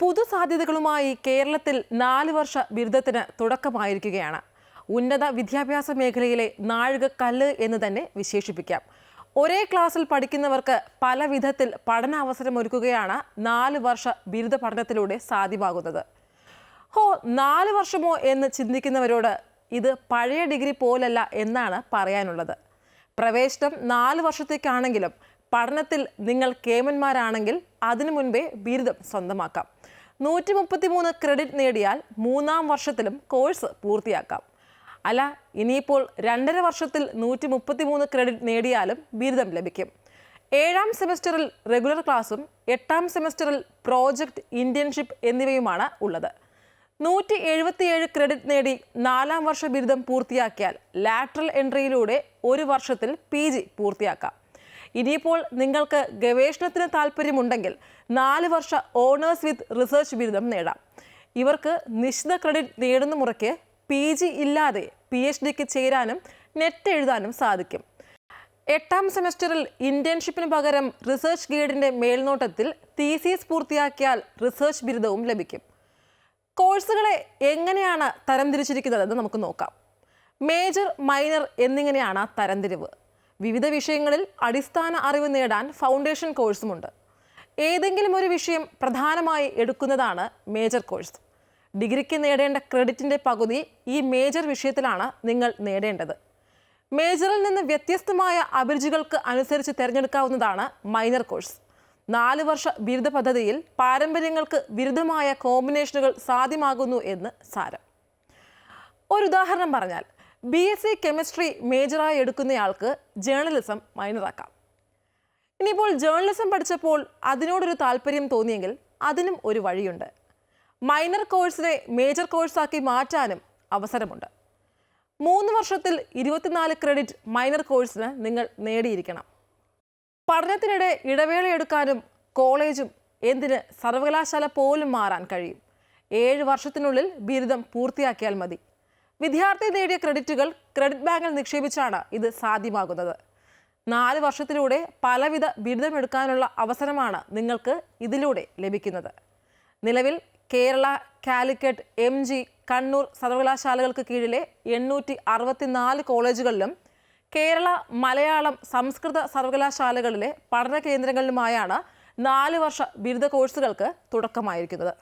പുതുസാധ്യതകളുമായി കേരളത്തിൽ നാല് വർഷ ബിരുദത്തിന് തുടക്കമായിരിക്കുകയാണ്. ഉന്നത വിദ്യാഭ്യാസ മേഖലയിലെ നാഴികക്കല്ല് എന്ന് തന്നെ വിശേഷിപ്പിക്കാം. ഒരേ ക്ലാസ്സിൽ പഠിക്കുന്നവർക്ക് പല വിധത്തിൽ പഠനാവസരമൊരുക്കുകയാണ് നാല് വർഷ ബിരുദ പഠനത്തിലൂടെ സാധ്യമാകുന്നത്. ഹോ നാല് വർഷമോ എന്ന് ചിന്തിക്കുന്നവരോട് ഇത് പഴയ ഡിഗ്രി പോലല്ല എന്നാണ് പറയാനുള്ളത്. പ്രവേശനം നാല് വർഷത്തേക്കാണെങ്കിലും പഠനത്തിൽ നിങ്ങൾ കേമന്മാരാണെങ്കിൽ അതിനു മുൻപേ ബിരുദം സ്വന്തമാക്കാം. നൂറ്റി മുപ്പത്തി മൂന്ന് ക്രെഡിറ്റ് നേടിയാൽ മൂന്നാം വർഷത്തിലും കോഴ്സ് പൂർത്തിയാക്കാം. അല്ല ഇനിയിപ്പോൾ രണ്ടര വർഷത്തിൽ നൂറ്റി മുപ്പത്തി മൂന്ന് ക്രെഡിറ്റ് നേടിയാലും ബിരുദം ലഭിക്കും. ഏഴാം സെമസ്റ്ററിൽ റെഗുലർ ക്ലാസും എട്ടാം സെമസ്റ്ററിൽ പ്രോജക്റ്റ് ഇന്റേൺഷിപ്പ് എന്നിവയുമാണ് ഉള്ളത്. നൂറ്റി എഴുപത്തിയേഴ് ക്രെഡിറ്റ് നേടി നാലാം വർഷ ബിരുദം പൂർത്തിയാക്കിയാൽ ലാറ്ററൽ എൻട്രിയിലൂടെ ഒരു വർഷത്തിൽ പി പൂർത്തിയാക്കാം. ഇനിയിപ്പോൾ നിങ്ങൾക്ക് ഗവേഷണത്തിന് താല്പര്യമുണ്ടെങ്കിൽ നാല് വർഷ ഓണേഴ്സ് വിത്ത് റിസർച്ച് ബിരുദം നേടാം. ഇവർക്ക് നിശ്ചിത ക്രെഡിറ്റ് നേടുന്ന മുറയ്ക്ക് പി ജി ഇല്ലാതെ പി എച്ച് ഡിക്ക് ചേരാനും നെറ്റ് എഴുതാനും സാധിക്കും. എട്ടാം സെമസ്റ്ററിൽ ഇന്റേൺഷിപ്പിന് പകരം റിസർച്ച് ഗൈഡിന്റെ മേൽനോട്ടത്തിൽ തീസീസ് പൂർത്തിയാക്കിയാൽ റിസർച്ച് ബിരുദവും ലഭിക്കും. കോഴ്സുകളെ എങ്ങനെയാണ് തരംതിരിച്ചിരിക്കുന്നതെന്ന് നമുക്ക് നോക്കാം. മേജർ മൈനർ എന്നിങ്ങനെയാണ് തരംതിരിവ്. വിവിധ വിഷയങ്ങളിൽ അടിസ്ഥാന അറിവ് നേടാൻ ഫൗണ്ടേഷൻ കോഴ്സുമുണ്ട് ഏതെങ്കിലും ഒരു വിഷയം പ്രധാനമായി എടുക്കുന്നതാണ് മേജർ കോഴ്സ് ഡിഗ്രിക്ക് നേടേണ്ട ക്രെഡിറ്റിന്റെ പകുതി ഈ മേജർ വിഷയത്തിലാണ് നിങ്ങൾ നേടേണ്ടത്. മേജറിൽ നിന്ന് വ്യത്യസ്തമായ അഭിരുചികൾക്ക് അനുസരിച്ച് തിരഞ്ഞെടുക്കാവുന്നതാണ് മൈനർ കോഴ്സ് നാല് വർഷ ബിരുദ പദ്ധതിയിൽ പാരമ്പര്യങ്ങൾക്ക് വിരുദ്ധമായ കോമ്പിനേഷനുകൾ സാധ്യമാകുന്നു എന്ന് സാരം. ഒരു ഉദാഹരണം പറഞ്ഞാൽ ബി എസ് സി കെമിസ്ട്രി മേജറായി എടുക്കുന്നയാൾക്ക് ജേർണലിസം മൈനറാക്കാം ഇനിയിപ്പോൾ ജേർണലിസം പഠിച്ചപ്പോൾ അതിനോടൊരു താല്പര്യം തോന്നിയെങ്കിൽ അതിനും ഒരു വഴിയുണ്ട്. മൈനർ കോഴ്സിനെ മേജർ കോഴ്സാക്കി മാറ്റാനും അവസരമുണ്ട്. മൂന്ന് വർഷത്തിൽ ഇരുപത്തിനാല് ക്രെഡിറ്റ് മൈനർ കോഴ്സിന് നിങ്ങൾ നേടിയിരിക്കണം. പഠനത്തിനിടെ ഇടവേളയെടുക്കാനും കോളേജും എന്തിന് സർവകലാശാല പോലും മാറാൻ കഴിയും? ഏഴ് വർഷത്തിനുള്ളിൽ ബിരുദം പൂർത്തിയാക്കിയാൽ മതി. വിദ്യാർത്ഥി നേടിയ ക്രെഡിറ്റുകൾ ക്രെഡിറ്റ് ബാങ്കിൽ നിക്ഷേപിച്ചാണ് ഇത് സാധ്യമാകുന്നത്. നാല് വർഷത്തിലൂടെ പലവിധ ബിരുദമെടുക്കാനുള്ള അവസരമാണ് നിങ്ങൾക്ക് ഇതിലൂടെ ലഭിക്കുന്നത്. നിലവിൽ കേരള കാലിക്കറ്റ് എം ജി കണ്ണൂർ സർവകലാശാലകൾക്ക് കീഴിലെ എണ്ണൂറ്റി അറുപത്തിനാല് കോളേജുകളിലും കേരള മലയാളം സംസ്കൃത സർവകലാശാലകളിലെ പഠന കേന്ദ്രങ്ങളിലുമായാണ് നാല് വർഷ ബിരുദ കോഴ്സുകൾക്ക് തുടക്കമായിരിക്കുന്നത്.